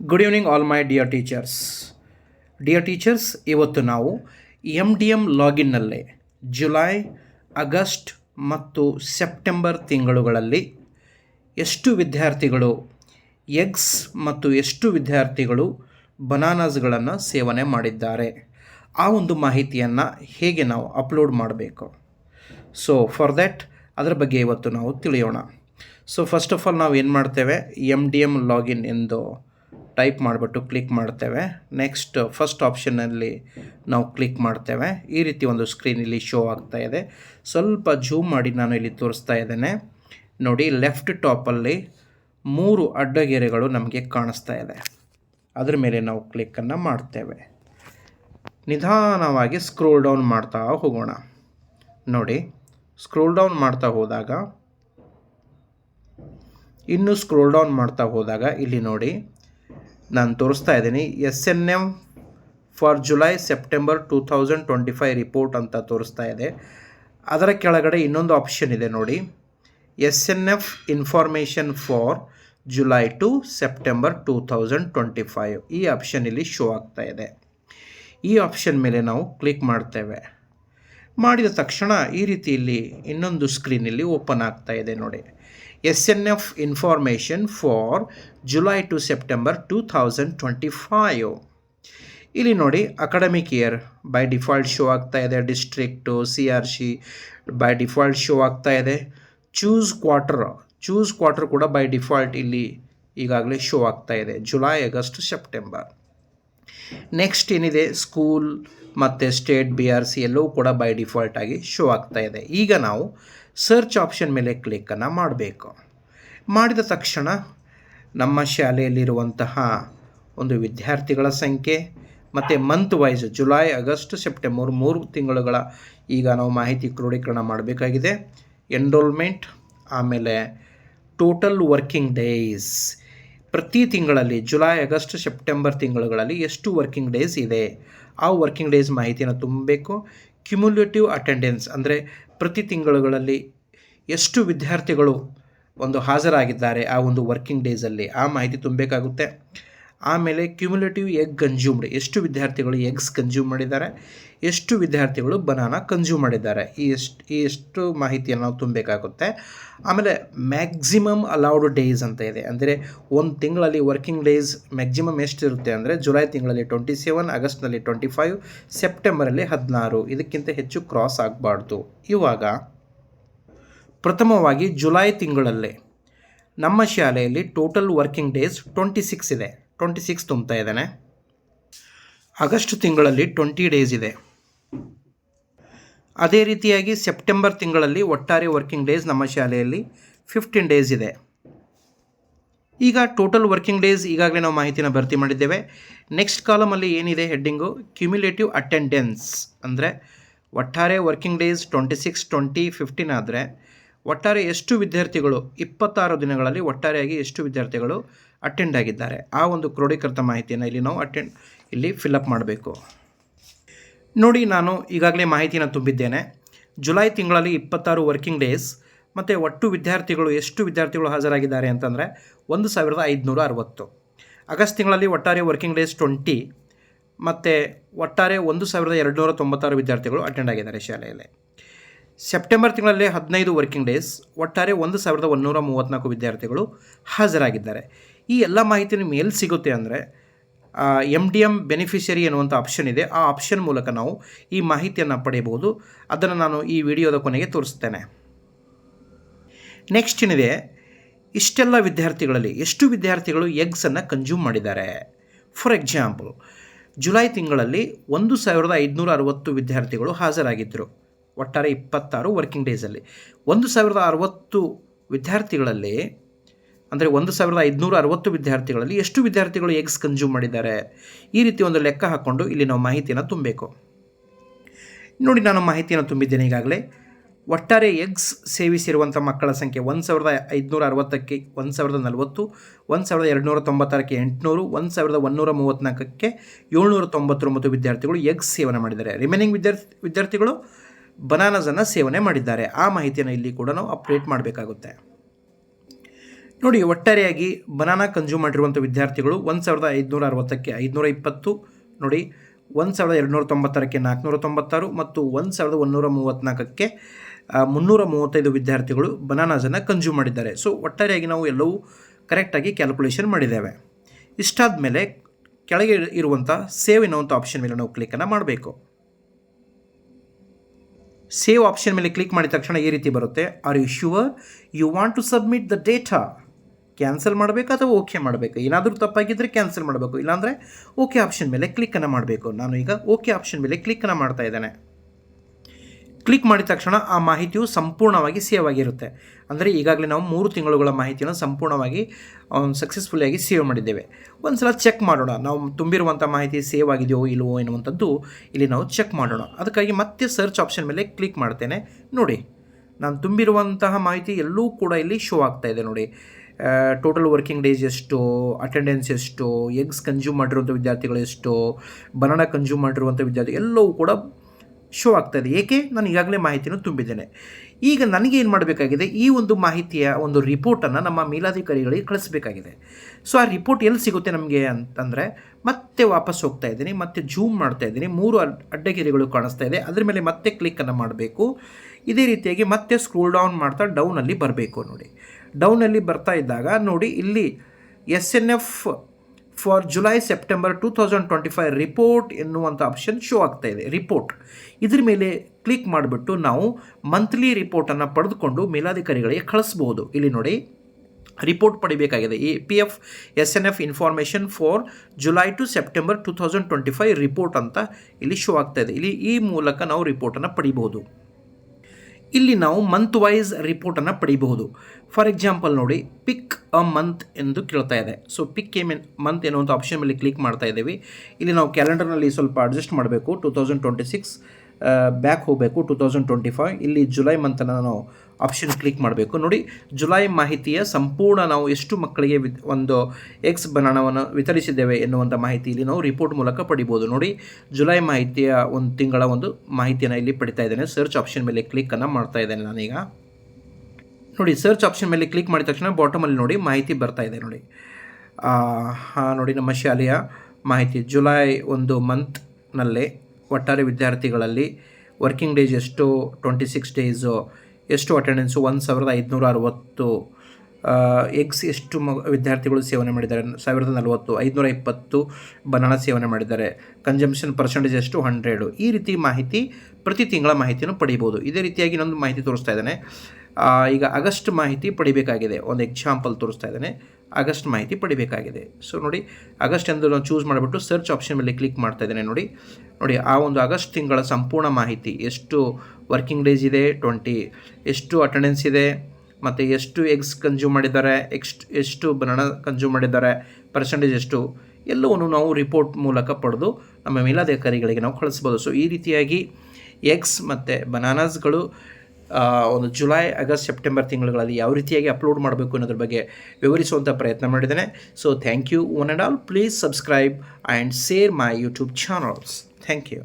Good evening all my dear teachers dear teachers ಇವತ್ತು ನಾವು M D M ಲಾಗಿನ್ನಲ್ಲೇ July August ಮತ್ತು September ತಿಂಗಳುಗಳಲ್ಲಿ ಎಷ್ಟು ವಿದ್ಯಾರ್ಥಿಗಳು ಎಗ್ಸ್ ಮತ್ತು ಎಷ್ಟು ವಿದ್ಯಾರ್ಥಿಗಳು ಬನಾನಾಸ್ಗಳನ್ನು ಸೇವನೆ ಮಾಡಿದ್ದಾರೆ? ಆ ಒಂದು ಮಾಹಿತಿಯನ್ನು ಹೇಗೆ ನಾವು ಅಪ್ಲೋಡ್ ಮಾಡಬೇಕು? ಸೊ ಫಾರ್ ದ್ಯಾಟ್ ಅದರ ಬಗ್ಗೆ ಇವತ್ತು ನಾವು ತಿಳಿಯೋಣ. ಸೊ ಫಸ್ಟ್ ಆಫ್ ಆಲ್ ನಾವು ಏನು ಮಾಡ್ತೇವೆ? ಎಂ ಡಿ ಎಂ ಲಾಗಿನ್ ಎಂದು ಟೈಪ್ ಮಾಡಿಬಿಟ್ಟು ಕ್ಲಿಕ್ ಮಾಡ್ತೇವೆ. ನೆಕ್ಸ್ಟ್ ಫಸ್ಟ್ ಆಪ್ಷನಲ್ಲಿ ನಾವು ಕ್ಲಿಕ್ ಮಾಡ್ತೇವೆ. ಈ ರೀತಿ ಒಂದು ಸ್ಕ್ರೀನ್ ಇಲ್ಲಿ ಶೋ ಆಗ್ತಾ ಇದೆ. ಸ್ವಲ್ಪ ಜೂಮ್ ಮಾಡಿ ನಾನು ಇಲ್ಲಿ ತೋರಿಸ್ತಾ ಇದ್ದೇನೆ. ನೋಡಿ ಲೆಫ್ಟ್ ಟಾಪಲ್ಲಿ ಮೂರು ಅಡ್ಡಗೆರೆಗಳು ನಮಗೆ ಕಾಣಿಸ್ತಾ ಇದೆ. ಅದರ ಮೇಲೆ ನಾವು ಕ್ಲಿಕ್ಕನ್ನು ಮಾಡ್ತೇವೆ. ನಿಧಾನವಾಗಿ ಸ್ಕ್ರೋಲ್ ಡೌನ್ ಮಾಡ್ತಾ ಹೋಗೋಣ. ನೋಡಿ ಸ್ಕ್ರೋಲ್ ಡೌನ್ ಮಾಡ್ತಾ ಹೋದಾಗ, ಇನ್ನು ಸ್ಕ್ರೋಲ್ ಡೌನ್ ಮಾಡ್ತಾ ಹೋದಾಗ, ಇಲ್ಲಿ ನೋಡಿ ನಾನು ತೋರಿಸ್ತಾ ಇದ್ದೀನಿ. S N M for July September two thousand twenty five report ಅಂತ ತೋರಿಸ್ತಾ ಇದೆ. ಅದರ ಕೆಳಗಡೆ ಇನ್ನೊಂದು ಆಪ್ಷನ್ ಇದೆ ನೋಡಿ. S N F information for July to September two thousand twenty five ಈ ಆಪ್ಷನ್ ಇಲ್ಲಿ ಶೋ ಆಗ್ತಾ ಇದೆ. ಈ ಆಪ್ಷನ್ ಮೇಲೆ ನಾವು ಕ್ಲಿಕ್ ಮಾಡ್ತೇವೆ. ಮಾಡಿದ ತಕ್ಷಣ ಈ ರೀತಿ ಇಲ್ಲಿ ಇನ್ನೊಂದು ಸ್ಕ್ರೀನಲ್ಲಿ ಓಪನ್ ಆಗ್ತಾ ಇದೆ ನೋಡಿ. S N F information for July to September two thousand twenty five ಇಲ್ಲಿ ನೋಡಿ academic year by default show ಆಗ್ತಾ ಇದೆ. District C R C by default show ಆಗ್ತಾ ಇದೆ. ಚೂಸ್ ಕ್ವಾರ್ಟರ್ ಚೂಸ್ ಕ್ವಾರ್ಟರ್ ಕೂಡ ಬೈ ಡಿಫಾಲ್ಟ್ ಇಲ್ಲಿ ಈಗಾಗಲೇ ಶೋ ಆಗ್ತಾ ಇದೆ. ಜುಲೈ ಆಗಸ್ಟ್ ಸೆಪ್ಟೆಂಬರ್ ನೆಕ್ಸ್ಟ್ ಏನಿದೆ? ಸ್ಕೂಲ್ ಮತ್ತು ಸ್ಟೇಟ್ ಬಿ ಆರ್ ಸಿ ಎಲ್ಲವೂ ಕೂಡ ಬೈ ಡಿಫಾಲ್ಟ್ ಆಗಿ ಶೋ ಆಗ್ತಾ ಇದೆ. ಈಗ ನಾವು ಸರ್ಚ್ ಆಪ್ಷನ್ ಮೇಲೆ ಕ್ಲಿಕ್ಕನ್ನು ಮಾಡಬೇಕು. ಮಾಡಿದ ತಕ್ಷಣ ನಮ್ಮ ಶಾಲೆಯಲ್ಲಿರುವಂತಹ ಒಂದು ವಿದ್ಯಾರ್ಥಿಗಳ ಸಂಖ್ಯೆ, ಮತ್ತು month wise July August September ಮೂರು ತಿಂಗಳುಗಳ ಈಗ ನಾವು ಮಾಹಿತಿ ಕ್ರೋಢೀಕರಣ ಮಾಡಬೇಕಾಗಿದೆ. ಎನ್ರೋಲ್ಮೆಂಟ್ ಆಮೇಲೆ ಟೋಟಲ್ ವರ್ಕಿಂಗ್ ಡೇಸ್ ಪ್ರತಿ ತಿಂಗಳಲ್ಲಿ ಜುಲೈ ಆಗಸ್ಟ್ ಸೆಪ್ಟೆಂಬರ್ ತಿಂಗಳುಗಳಲ್ಲಿ ಎಷ್ಟು ವರ್ಕಿಂಗ್ ಡೇಸ್ ಇದೆ? ಆ ವರ್ಕಿಂಗ್ ಡೇಸ್ ಮಾಹಿತಿಯನ್ನು ತುಂಬಬೇಕು. ಕ್ಯುಮ್ಯುಲೇಟಿವ್ ಅಟೆಂಡೆನ್ಸ್ ಅಂದರೆ ಪ್ರತಿ ತಿಂಗಳುಗಳಲ್ಲಿ ಎಷ್ಟು ವಿದ್ಯಾರ್ಥಿಗಳು ಒಂದು ಹಾಜರಾಗಿದ್ದಾರೆ ಆ ಒಂದು ವರ್ಕಿಂಗ್ ಡೇಸಲ್ಲಿ ಆ ಮಾಹಿತಿ ತುಂಬಬೇಕಾಗುತ್ತೆ. ಆಮೇಲೆ ಕ್ಯುಮ್ಯುಲೇಟಿವ್ ಎಗ್ ಕನ್ಸ್ಯೂಮ್ಡ್ ಎಷ್ಟು ವಿದ್ಯಾರ್ಥಿಗಳು ಎಗ್ಸ್ ಕನ್ಸ್ಯೂಮ್ ಮಾಡಿದ್ದಾರೆ? ಎಷ್ಟು ವಿದ್ಯಾರ್ಥಿಗಳು ಬನಾನ ಕನ್ಸ್ಯೂಮ್ ಮಾಡಿದ್ದಾರೆ? ಈ ಎಷ್ಟು ಈ ಎಷ್ಟು ಮಾಹಿತಿಯನ್ನು ನಾವು ತುಂಬಬೇಕಾಗುತ್ತೆ. ಆಮೇಲೆ ಮ್ಯಾಕ್ಸಿಮಮ್ ಅಲೌಡ್ ಡೇಸ್ ಅಂತ ಇದೆ. ಅಂದರೆ ಒಂದು ತಿಂಗಳಲ್ಲಿ ವರ್ಕಿಂಗ್ ಡೇಸ್ ಮ್ಯಾಕ್ಸಿಮಮ್ ಎಷ್ಟಿರುತ್ತೆ ಅಂದರೆ ಜುಲೈ ತಿಂಗಳಲ್ಲಿ ಟ್ವೆಂಟಿ ಸೆವೆನ್ ಆಗಸ್ಟ್ನಲ್ಲಿ ಟ್ವೆಂಟಿ ಫೈವ್ ಸೆಪ್ಟೆಂಬರಲ್ಲಿ ಹದಿನಾರು. ಇದಕ್ಕಿಂತ ಹೆಚ್ಚು ಕ್ರಾಸ್ ಆಗಬಾರ್ದು. ಇವಾಗ ಪ್ರಥಮವಾಗಿ ಜುಲೈ ತಿಂಗಳಲ್ಲೇ ನಮ್ಮ ಶಾಲೆಯಲ್ಲಿ total working days twenty six ಇದೆ. ಟ್ವೆಂಟಿ ಸಿಕ್ಸ್ ತುಂಬ್ತಾ ಇದ್ದಾನೆ. ಆಗಸ್ಟ್ ತಿಂಗಳಲ್ಲಿ ಟ್ವೆಂಟಿ ಡೇಸ್ ಇದೆ. ಅದೇ ರೀತಿಯಾಗಿ ಸೆಪ್ಟೆಂಬರ್ ತಿಂಗಳಲ್ಲಿ ಒಟ್ಟಾರೆ ವರ್ಕಿಂಗ್ ಡೇಸ್ ನಮ್ಮ ಶಾಲೆಯಲ್ಲಿ ಫಿಫ್ಟೀನ್ ಡೇಸ್ ಇದೆ. ಈಗ ಟೋಟಲ್ ವರ್ಕಿಂಗ್ ಡೇಸ್ ಈಗಾಗಲೇ ನಾವು ಮಾಹಿತಿನ ಭರ್ತಿ ಮಾಡಿದ್ದೇವೆ. ನೆಕ್ಸ್ಟ್ ಕಾಲಮಲ್ಲಿ ಏನಿದೆ ಹೆಡ್ಡಿಂಗು? ಕ್ಯುಮ್ಯುಲೇಟಿವ್ ಅಟೆಂಡೆನ್ಸ್ ಅಂದರೆ ಒಟ್ಟಾರೆ working days twenty six, twenty, fifteen ಆದರೆ ಒಟ್ಟಾರೆ ಎಷ್ಟು ವಿದ್ಯಾರ್ಥಿಗಳು ಇಪ್ಪತ್ತಾರು ದಿನಗಳಲ್ಲಿ ಒಟ್ಟಾರೆಯಾಗಿ ಎಷ್ಟು ವಿದ್ಯಾರ್ಥಿಗಳು ಅಟೆಂಡ್ ಆಗಿದ್ದಾರೆ? ಆ ಒಂದು ಕ್ರೋಢೀಕೃತ ಮಾಹಿತಿಯನ್ನು ಇಲ್ಲಿ ನಾವು ಅಟೆಂಡ್ ಇಲ್ಲಿ ಫಿಲಪ್ ಮಾಡಬೇಕು. ನೋಡಿ, ನಾನು ಈಗಾಗಲೇ ಮಾಹಿತಿಯನ್ನು ತುಂಬಿದ್ದೇನೆ. ಜುಲೈ ತಿಂಗಳಲ್ಲಿ ಇಪ್ಪತ್ತಾರು ವರ್ಕಿಂಗ್ ಡೇಸ್ ಮತ್ತು ಒಟ್ಟು ವಿದ್ಯಾರ್ಥಿಗಳು ಎಷ್ಟು ವಿದ್ಯಾರ್ಥಿಗಳು ಹಾಜರಾಗಿದ್ದಾರೆ ಅಂತಂದರೆ ಒಂದು ಸಾವಿರದ ಐದುನೂರ ಅರವತ್ತು. ಆಗಸ್ಟ್ ತಿಂಗಳಲ್ಲಿ ಒಟ್ಟಾರೆ ವರ್ಕಿಂಗ್ ಡೇಸ್ ಟ್ವೆಂಟಿ ಮತ್ತು ಒಟ್ಟಾರೆ ಒಂದು ಸಾವಿರದ ಎರಡುನೂರ ತೊಂಬತ್ತಾರು ವಿದ್ಯಾರ್ಥಿಗಳು ಅಟೆಂಡ್ ಆಗಿದ್ದಾರೆ ಶಾಲೆಯಲ್ಲಿ. ಸೆಪ್ಟೆಂಬರ್ ತಿಂಗಳಲ್ಲಿ ಹದಿನೈದು ವರ್ಕಿಂಗ್ ಡೇಸ್ ಒಟ್ಟಾರೆ ಒಂದು ಸಾವಿರದ ಒಂದುನೂರ ಮೂವತ್ತ್ನಾಲ್ಕು ವಿದ್ಯಾರ್ಥಿಗಳು ಹಾಜರಾಗಿದ್ದಾರೆ. ಈ ಎಲ್ಲ ಮಾಹಿತಿ ನಿಮ್ಗೆ ಎಲ್ಲಿ ಸಿಗುತ್ತೆ ಅಂದರೆ ಎಂ ಡಿ ಎಂ ಬೆನಿಫಿಷರಿ ಎನ್ನುವಂಥ ಆಪ್ಷನ್ ಇದೆ. ಆ ಆಪ್ಷನ್ ಮೂಲಕ ನಾವು ಈ ಮಾಹಿತಿಯನ್ನು ಪಡೆಯಬಹುದು. ಅದನ್ನು ನಾನು ಈ ವಿಡಿಯೋದ ಕೊನೆಗೆ ತೋರಿಸ್ತೇನೆ. ನೆಕ್ಸ್ಟ್ ಏನಿದೆ? ಇಷ್ಟೆಲ್ಲ ವಿದ್ಯಾರ್ಥಿಗಳಲ್ಲಿ ಎಷ್ಟು ವಿದ್ಯಾರ್ಥಿಗಳು ಎಗ್ಸನ್ನು ಕನ್ಸ್ಯೂಮ್ ಮಾಡಿದ್ದಾರೆ? ಫಾರ್ ಎಕ್ಸಾಂಪಲ್ ಜುಲೈ ತಿಂಗಳಲ್ಲಿ ಒಂದು ಸಾವಿರದ ಐದುನೂರ ಅರವತ್ತು ವಿದ್ಯಾರ್ಥಿಗಳು ಹಾಜರಾಗಿದ್ದರು ಒಟ್ಟಾರೆ ಇಪ್ಪತ್ತಾರು ವರ್ಕಿಂಗ್ ಡೇಸಲ್ಲಿ ಒಂದು ಸಾವಿರದ ಅರವತ್ತು ವಿದ್ಯಾರ್ಥಿಗಳಲ್ಲಿ, ಅಂದರೆ ಒಂದು ಸಾವಿರದ ಐದುನೂರ ಅರವತ್ತು ವಿದ್ಯಾರ್ಥಿಗಳಲ್ಲಿ ಎಷ್ಟು ವಿದ್ಯಾರ್ಥಿಗಳು ಎಗ್ಸ್ ಕನ್ಸ್ಯೂಮ್ ಮಾಡಿದ್ದಾರೆ? ಈ ರೀತಿ ಒಂದು ಲೆಕ್ಕ ಹಾಕ್ಕೊಂಡು ಇಲ್ಲಿ ನಾವು ಮಾಹಿತಿಯನ್ನು ತುಂಬಬೇಕು. ನೋಡಿ, ನಾನು ಮಾಹಿತಿಯನ್ನು ತುಂಬಿದ್ದೇನೆ ಈಗಾಗಲೇ. ಒಟ್ಟಾರೆ ಎಗ್ಸ್ ಸೇವಿಸಿರುವಂಥ ಮಕ್ಕಳ ಸಂಖ್ಯೆ ಒಂದು ಸಾವಿರದ ಐದುನೂರ ಅರವತ್ತಕ್ಕೆ ಒಂದು ಸಾವಿರದ ನಲವತ್ತು, ಒಂದು ಸಾವಿರದ ಎರಡುನೂರ ತೊಂಬತ್ತಾರಕ್ಕೆ ಎಂಟುನೂರು, ಒಂದು ಸಾವಿರದ ಒನ್ನೂರ ಮೂವತ್ತ್ನಾಲ್ಕಕ್ಕೆ ಏಳ್ನೂರ ತೊಂಬತ್ತೊಂಬತ್ತು ವಿದ್ಯಾರ್ಥಿಗಳು ಎಗ್ಸ್ ಸೇವನೆ ಮಾಡಿದ್ದಾರೆ. ರಿಮೈನಿಂಗ್ ವಿದ್ಯಾರ್ಥಿ, ವಿದ್ಯಾರ್ಥಿಗಳು ಬನಾನಸನ್ನು ಸೇವನೆ ಮಾಡಿದ್ದಾರೆ. ಆ ಮಾಹಿತಿಯನ್ನು ಇಲ್ಲಿ ಕೂಡ ನಾವು ಅಪ್ಡೇಟ್ ಮಾಡಬೇಕಾಗುತ್ತೆ. ನೋಡಿ, ಒಟ್ಟಾರೆಯಾಗಿ ಬನಾನಾ ಕನ್ಸ್ಯೂಮ್ ಮಾಡಿರುವಂಥ ವಿದ್ಯಾರ್ಥಿಗಳು ಒಂದು ಸಾವಿರದ ಐದುನೂರ ಅರವತ್ತಕ್ಕೆ ಐದುನೂರ ಇಪ್ಪತ್ತು ನೋಡಿ, ಒಂದು ಸಾವಿರದ ಎರಡುನೂರ ತೊಂಬತ್ತಾರಕ್ಕೆ ನಾಲ್ಕುನೂರ ತೊಂಬತ್ತಾರು ಮತ್ತು ಒಂದು ಸಾವಿರದ ಒಂದೂರ ಮೂವತ್ತ್ನಾಲ್ಕಕ್ಕೆ ಮುನ್ನೂರ ಮೂವತ್ತೈದು ವಿದ್ಯಾರ್ಥಿಗಳು ಬನಾನಾಸನ್ನು ಕನ್ಸ್ಯೂಮ್ ಮಾಡಿದ್ದಾರೆ. ಸೊ ಒಟ್ಟಾರೆಯಾಗಿ ನಾವು ಎಲ್ಲವೂ ಕರೆಕ್ಟಾಗಿ ಕ್ಯಾಲ್ಕುಲೇಷನ್ ಮಾಡಿದ್ದೇವೆ. ಇಷ್ಟಾದ ಮೇಲೆ ಕೆಳಗೆ ಇರುವಂಥ ಸೇವ್ ಎನ್ನುವಂಥ ಆಪ್ಷನ್ ಮೇಲೆ ನಾವು ಕ್ಲಿಕ್ಕನ್ನು ಮಾಡಬೇಕು. ಸೇವ್ ಆಪ್ಷನ್ ಮೇಲೆ ಕ್ಲಿಕ್ ಮಾಡಿದ ತಕ್ಷಣ ಈ ರೀತಿ ಬರುತ್ತೆ. Are you sure you want to submit the data cancel ಮಾಡಬೇಕು ಅಥವಾ ಓಕೆ ಮಾಡಬೇಕು? ಏನಾದರೂ ತಪ್ಪಾಗಿದ್ದರೆ ಕ್ಯಾನ್ಸಲ್ ಮಾಡಬೇಕು. ಇಲ್ಲಾಂದರೆ ಓಕೆ ಆಪ್ಷನ್ ಮೇಲೆ ಕ್ಲಿಕ್ಕನ್ನು ಮಾಡಬೇಕು. ನಾನು ಈಗ ಓಕೆ ಆಪ್ಷನ್ ಮೇಲೆ ಕ್ಲಿಕ್ಕನ್ನು ಮಾಡ್ತಾ ಇದ್ದೇನೆ. ಕ್ಲಿಕ್ ಮಾಡಿದ ತಕ್ಷಣ ಆ ಮಾಹಿತಿಯು ಸಂಪೂರ್ಣವಾಗಿ ಸೇವ್ ಆಗಿರುತ್ತೆ. ಅಂದರೆ ಈಗಾಗಲೇ ನಾವು ಮೂರು ತಿಂಗಳುಗಳ ಮಾಹಿತಿಯನ್ನು ಸಂಪೂರ್ಣವಾಗಿ ಸಕ್ಸಸ್ಫುಲ್ಲಿಯಾಗಿ ಸೇವ್ ಮಾಡಿದ್ದೇವೆ. ಒಂದು ಸಲ ಚೆಕ್ ಮಾಡೋಣ. ನಾವು ತುಂಬಿರುವಂಥ ಮಾಹಿತಿ ಸೇವ್ ಆಗಿದೆಯೋ ಇಲ್ಲವೋ ಎನ್ನುವಂಥದ್ದು ಇಲ್ಲಿ ನಾವು ಚೆಕ್ ಮಾಡೋಣ. ಅದಕ್ಕಾಗಿ ಮತ್ತೆ ಸರ್ಚ್ ಆಪ್ಷನ್ ಮೇಲೆ ಕ್ಲಿಕ್ ಮಾಡ್ತೇನೆ. ನೋಡಿ, ನಾನು ತುಂಬಿರುವಂತಹ ಮಾಹಿತಿ ಎಲ್ಲೂ ಕೂಡ ಇಲ್ಲಿ ಶೋ ಆಗ್ತಾ ಇದೆ ನೋಡಿ. ಟೋಟಲ್ ವರ್ಕಿಂಗ್ ಡೇಸ್ ಎಷ್ಟು ಅಟೆಂಡೆನ್ಸ್ ಎಷ್ಟು ಎಗ್ಸ್ ಕನ್ಸ್ಯೂಮ್ ಮಾಡಿರುವಂಥ ವಿದ್ಯಾರ್ಥಿಗಳು ಎಷ್ಟು ಬನಾನಾ ಕನ್ಸ್ಯೂಮ್ ಮಾಡಿರುವಂಥ ವಿದ್ಯಾರ್ಥಿ ಎಲ್ಲವೂ ಕೂಡ ಶೋ ಆಗ್ತಾ ಇದೆ ಏಕೆ? ನಾನು ಈಗಾಗಲೇ ಮಾಹಿತಿಯನ್ನು ತುಂಬಿದ್ದೇನೆ. ಈಗ ನನಗೆ ಏನು ಮಾಡಬೇಕಾಗಿದೆ? ಈ ಒಂದು ಮಾಹಿತಿಯ ಒಂದು ರಿಪೋರ್ಟನ್ನು ನಮ್ಮ ಮೇಲಾಧಿಕಾರಿಗಳಿಗೆ ಕಳಿಸಬೇಕಾಗಿದೆ. ಸೊ ಆ ರಿಪೋರ್ಟ್ ಎಲ್ಲಿ ಸಿಗುತ್ತೆ ನಮಗೆ ಅಂತಂದರೆ, ಮತ್ತೆ ವಾಪಸ್ ಹೋಗ್ತಾ ಇದ್ದೀನಿ, ಮತ್ತೆ ಜೂಮ್ ಮಾಡ್ತಾ ಇದ್ದೀನಿ, ಮೂರು ಅಡ್, ಅಡ್ಡಗೆರೆಗಳು ಕಾಣಿಸ್ತಾ ಇದೆ. ಅದರ ಮೇಲೆ ಮತ್ತೆ ಕ್ಲಿಕ್ಕನ್ನು ಮಾಡಬೇಕು. ಇದೇ ರೀತಿಯಾಗಿ ಮತ್ತೆ ಸ್ಕ್ರೋಲ್ ಡೌನ್ ಮಾಡ್ತಾ ಡೌನಲ್ಲಿ ಬರಬೇಕು ನೋಡಿ. ಡೌನಲ್ಲಿ ಬರ್ತಾ ಇದ್ದಾಗ ನೋಡಿ, ಇಲ್ಲಿ S N F for July September two thousand twenty five report ಎನ್ನುವಂಥ ಆಪ್ಷನ್ ಶೋ ಆಗ್ತಾ ಇದೆ. ರಿಪೋರ್ಟ್ ಇದ್ರ ಮೇಲೆ ಕ್ಲಿಕ್ ಮಾಡಿಬಿಟ್ಟು ನಾವು ಮಂತ್ಲಿ ರಿಪೋರ್ಟನ್ನು ಪಡೆದುಕೊಂಡು ಮೇಲಾಧಿಕಾರಿಗಳಿಗೆ ಕಳಿಸ್ಬೋದು. ಇಲ್ಲಿ ನೋಡಿ ರಿಪೋರ್ಟ್ ಪಡಿಬೇಕಾಗಿದೆ. ಈ P F S N F information for July to September two thousand twenty five report ಅಂತ ಇಲ್ಲಿ ಶೋ ಇದೆ. ಇಲ್ಲಿ ಈ ಮೂಲಕ ನಾವು ರಿಪೋರ್ಟನ್ನು ಪಡಿಬಹುದು ಇಲ್ಲಿ ನಾವು ಮಂತ್ ವೈಸ್ ರಿಪೋರ್ಟನ್ನು ಪಡಿಬಹುದು. ಫಾರ್ ಎಕ್ಸಾಂಪಲ್ ನೋಡಿ ಪಿಕ್ ಅ ಮಂತ್ ಎಂದು ಕೇಳ್ತಾ ಇದೆ. ಸೊ ಪಿಕ್ ಎ ಮಂತ್ ಎನ್ನುವಂಥ ಆಪ್ಷನ್ ಮೇಲೆ ಕ್ಲಿಕ್ ಮಾಡ್ತಾ ಇದ್ದೀವಿ. ಇಲ್ಲಿ ನಾವು ಕ್ಯಾಲೆಂಡರ್ನಲ್ಲಿ ಸ್ವಲ್ಪ ಅಡ್ಜಸ್ಟ್ ಮಾಡಬೇಕು. Two thousand twenty six back ಹೋಗಬೇಕು ಟೂ ತೌಸಂಡ್ ಟ್ವೆಂಟಿ ಫೈವ್ ಇಲ್ಲಿ ಜುಲೈ ಮಂತನ್ನು ನಾನು ಆಪ್ಷನ್ ಕ್ಲಿಕ್ ಮಾಡಬೇಕು. ನೋಡಿ ಜುಲೈ ಮಾಹಿತಿಯ ಸಂಪೂರ್ಣ ನಾವು ಎಷ್ಟು ಮಕ್ಕಳಿಗೆ ವಿ ಒಂದು ಎಕ್ಸ್ ಬನಾಣವನ್ನು ವಿತರಿಸಿದ್ದೇವೆ ಎನ್ನುವಂಥ ಮಾಹಿತಿ ಇಲ್ಲಿ ನಾವು ರಿಪೋರ್ಟ್ ಮೂಲಕ ಪಡಿಬೋದು. ನೋಡಿ ಜುಲೈ ಮಾಹಿತಿಯ ಒಂದು ತಿಂಗಳ ಒಂದು ಮಾಹಿತಿಯನ್ನು ಇಲ್ಲಿ ಪಡಿತಾ ಇದ್ದೇನೆ. ಸರ್ಚ್ ಆಪ್ಷನ್ ಮೇಲೆ ಕ್ಲಿಕ್ಕನ್ನು ಮಾಡ್ತಾ ಇದ್ದೇನೆ ನಾನೀಗ. ನೋಡಿ ಸರ್ಚ್ ಆಪ್ಷನ್ ಮೇಲೆ ಕ್ಲಿಕ್ ಮಾಡಿದ ತಕ್ಷಣ ಬಾಟಮಲ್ಲಿ ನೋಡಿ ಮಾಹಿತಿ ಬರ್ತಾ ಇದೆ ನೋಡಿ. ನೋಡಿ, ನಮ್ಮ ಶಾಲೆಯ ಮಾಹಿತಿ ಜುಲೈ ಒಂದು ಮಂತ್ನಲ್ಲೇ ಒಟ್ಟಾರೆ ವಿದ್ಯಾರ್ಥಿಗಳಲ್ಲಿ ವರ್ಕಿಂಗ್ ಡೇಸ್ ಎಷ್ಟು ಟ್ವೆಂಟಿ ಸಿಕ್ಸ್ ಡೇಸು ಎಷ್ಟು ಅಟೆಂಡೆನ್ಸು ಒಂದು ಸಾವಿರದ ಐದುನೂರ ಅರವತ್ತು ಎಗ್ಸ್ ಎಷ್ಟು ಮ, ವಿದ್ಯಾರ್ಥಿಗಳು ಸೇವನೆ ಮಾಡಿದ್ದಾರೆ, ಸಾವಿರದ ನಲವತ್ತು, ಐದುನೂರ ಇಪ್ಪತ್ತು ಬನಾನಾ ಸೇವನೆ ಮಾಡಿದ್ದಾರೆ ಕನ್ಸಂಪ್ಷನ್ ಪರ್ಸೆಂಟೇಜ್ ಎಷ್ಟು ಹಂಡ್ರೆಡು ಈ ರೀತಿ ಮಾಹಿತಿ ಪ್ರತಿ ತಿಂಗಳ ಮಾಹಿತಿಯನ್ನು ಪಡಿಬೋದು. ಇದೇ ರೀತಿಯಾಗಿ ಇನ್ನೊಂದು ಮಾಹಿತಿ ತೋರಿಸ್ತಾ ಇದ್ದಾನೆ. ಈಗ ಆಗಸ್ಟ್ ಮಾಹಿತಿ ಪಡಿಬೇಕಾಗಿದೆ. ಒಂದು ಎಕ್ಸಾಂಪಲ್ ತೋರಿಸ್ತಾ ಇದ್ದಾನೆ. ಆಗಸ್ಟ್ ಮಾಹಿತಿ ಪಡಿಬೇಕಾಗಿದೆ. ಸೊ ನೋಡಿ, ಆಗಸ್ಟ್ ಎಂದು ನಾನು ಚೂಸ್ ಮಾಡಿಬಿಟ್ಟು ಸರ್ಚ್ ಆಪ್ಷನ್ ಮೇಲೆ ಕ್ಲಿಕ್ ಮಾಡ್ತಾ ಇದ್ದೇನೆ ನೋಡಿ. ನೋಡಿ, ಆ ಒಂದು ಆಗಸ್ಟ್ ತಿಂಗಳ ಸಂಪೂರ್ಣ ಮಾಹಿತಿ, ಎಷ್ಟು ವರ್ಕಿಂಗ್ ಡೇಸ್ ಇದೆ ಟ್ವೆಂಟಿ ಎಷ್ಟು ಅಟೆಂಡೆನ್ಸ್ ಇದೆ, ಮತ್ತು ಎಷ್ಟು ಎಗ್ಸ್ ಕನ್ಸ್ಯೂಮ್ ಮಾಡಿದ್ದಾರೆ ಎಕ್ಸ್ಟ್ ಎಷ್ಟು ಬನಾನ ಕನ್ಸ್ಯೂಮ್ ಮಾಡಿದ್ದಾರೆ ಪರ್ಸೆಂಟೇಜ್ ಎಷ್ಟು, ಎಲ್ಲವನ್ನು ನಾವು ರಿಪೋರ್ಟ್ ಮೂಲಕ ಪಡೆದು ನಮ್ಮ ಮೇಲಾಧಿಕಾರಿಗಳಿಗೆ ನಾವು ಕಳಿಸ್ಬೋದು. ಸೊ ಈ ರೀತಿಯಾಗಿ ಎಗ್ಸ್ ಮತ್ತು ಬನಾನಾಸ್ಗಳು ಒಂದು ಜುಲೈ, ಆಗಸ್ಟ್, ಸೆಪ್ಟೆಂಬರ್ ತಿಂಗಳುಗಳಲ್ಲಿ ಯಾವ ರೀತಿಯಾಗಿ ಅಪ್ಲೋಡ್ ಮಾಡಬೇಕು ಅನ್ನೋದ್ರ ಬಗ್ಗೆ ವಿವರಿಸುವಂಥ ಪ್ರಯತ್ನ ಮಾಡಿದ್ದೇನೆ. So thank you one and all please subscribe and share my YouTube channels thank you